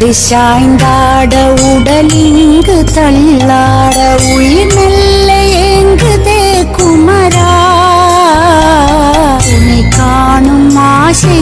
நாடு சாய்ந்தாட உடலிங்கு தள்ளாட உயிர் மெல்ல ஏங்குதே குமரா. உனை காணும் ஆசை